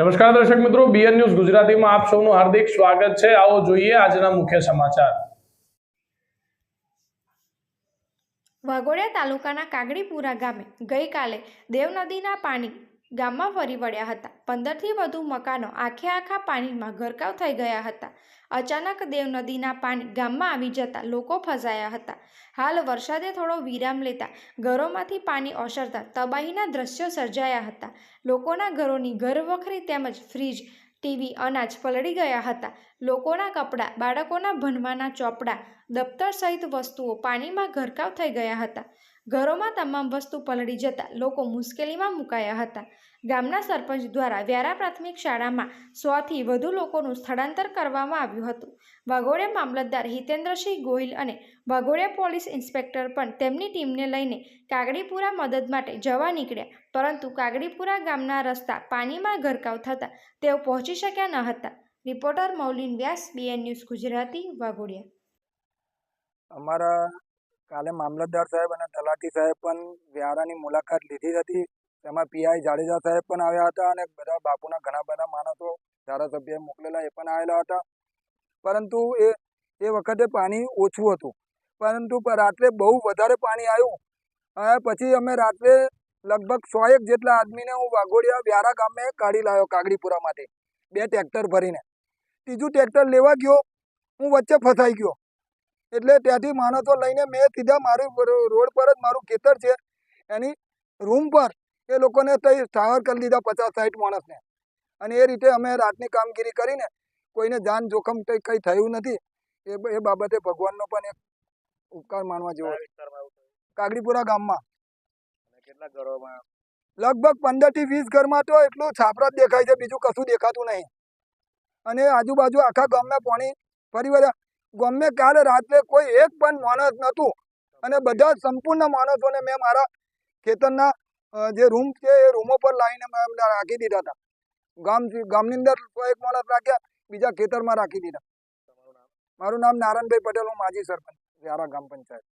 નમસ્કાર દર્શક મિત્રો બીએન ન્યૂઝ ગુજરાતીમાં આપ સૌનું હાર્દિક સ્વાગત છે. આવો જોઈએ આજના મુખ્ય સમાચાર. વાઘોડિયા તાલુકાના કાગડીપુરા ગામે ગઈકાલે દેવ નદીના પાણી ગામમાં ફરી વળ્યા હતા. પંદરથી વધુ મકાનો આખે આખા પાણીમાં ગરકાવ થઈ ગયા હતા. અચાનક દેવ નદીના પાણી ગામમાં આવી જતા લોકો ફસાયા હતા. હાલ વરસાદે થોડો વિરામ લેતા ઘરોમાંથી પાણી ઓસરતા તબાહીના દ્રશ્યો સર્જાયા હતા. લોકોના ઘરોની ઘરવખરી તેમજ ફ્રીજ, ટીવી અનાજ પલળી ગયા હતા. લોકોના કપડાં, બાળકોના ભણવાના ચોપડા દફતર સહિત વસ્તુઓ પાણીમાં ગરકાવ થઈ ગયા હતા. ઘરોમાં તમામ વસ્તુ પલળી જતા લોકો મુશ્કેલીમાં મુકાયા હતા. ગામના સરપંચ દ્વારા વ્યારા પ્રાથમિક શાળામાં સોથી વધુ લોકોનું સ્થળાંતર કરવામાં આવ્યું હતું. વાઘોડિયા મામલતદાર હિતેન્દ્રસિંહ ગોહિલ અને વાઘોડિયા પોલીસ ઇન્સ્પેક્ટર પણ તેમની ટીમને લઈને કાગડીપુરા મદદ માટે જવા નીકળ્યા. પરંતુ કાગડીપુરા ગામના રસ્તા પાણીમાં ગરકાવ થતાં તેઓ પહોંચી શક્યા ન હતા. Reporter Maulin Vyas BN news Gujarati, Waghodia. અમારા કાલે મામલતદાર સાહેબ અને તલાટી સાહેબ પણ વ્યારાની મુલાકાત લીધી હતી. તેમાં પીઆઈ જાડેજા સાહેબ પણ આવ્યા હતા અને બધા બાપુના ઘણા બધા માણસો ધારાસભ્ય મોકલેલા એ પણ આવેલા હતા. પરંતુ એ એ વખતે પાણી ઓછું હતું. પરંતુ રાત્રે બહુ વધારે પાણી આવ્યું. અને પછી અમે રાત્રે લગભગ સો એક જેટલા આદમીને હું વાઘોડિયા વ્યારા ગામે કાઢી લાવ્યો કાગડીપુરામાંથી બે ટ્રેક્ટર ભરીને. ત્રીજું ટ્રેક્ટર લેવા ગયો. હું વચ્ચે ફસાઈ ગયો. એટલે ત્યાંથી માણસો લઈને મેં સીધા મારું રોડ પર જ મારું ખેતર છે. એની રૂમ પર એ લોકોને તઈ ઠાવર કરી દીધા પચાસ સાઠ માણસને. અને એ રીતે અમે રાતની કામગીરી કરીને કોઈને જાન જોખમ કંઈ થયું નથી એ એ બાબતે ભગવાનનો પણ એક ઉપકાર માનવા જેવો કાગડીપુરા ગામમાં. કેટલા ઘરોમાં? લગભગ પંદરથી વીસ ઘરમાં તો એટલું છાપરા જ દેખાય છે બીજું કશું દેખાતું નહીં. અને આજુબાજુ આખા ગામમાં પાણી ફરી વળ્યા. ગામે કાલે રાત્રે કોઈ એક પણ માણસ નહોતું. અને બધા સંપૂર્ણ માણસોને મેં મારા ખેતરના જે રૂમ છે એ રૂમો પર લાવીને મેં રાખી દીધા હતા. ગામ ગામની અંદર એક માણસ રાખ્યા, બીજા ખેતરમાં રાખી દીધા. મારું નામ નારાયણભાઈ પટેલ, હું માજી સરપંચ, વ્યારા ગામ પંચાયત.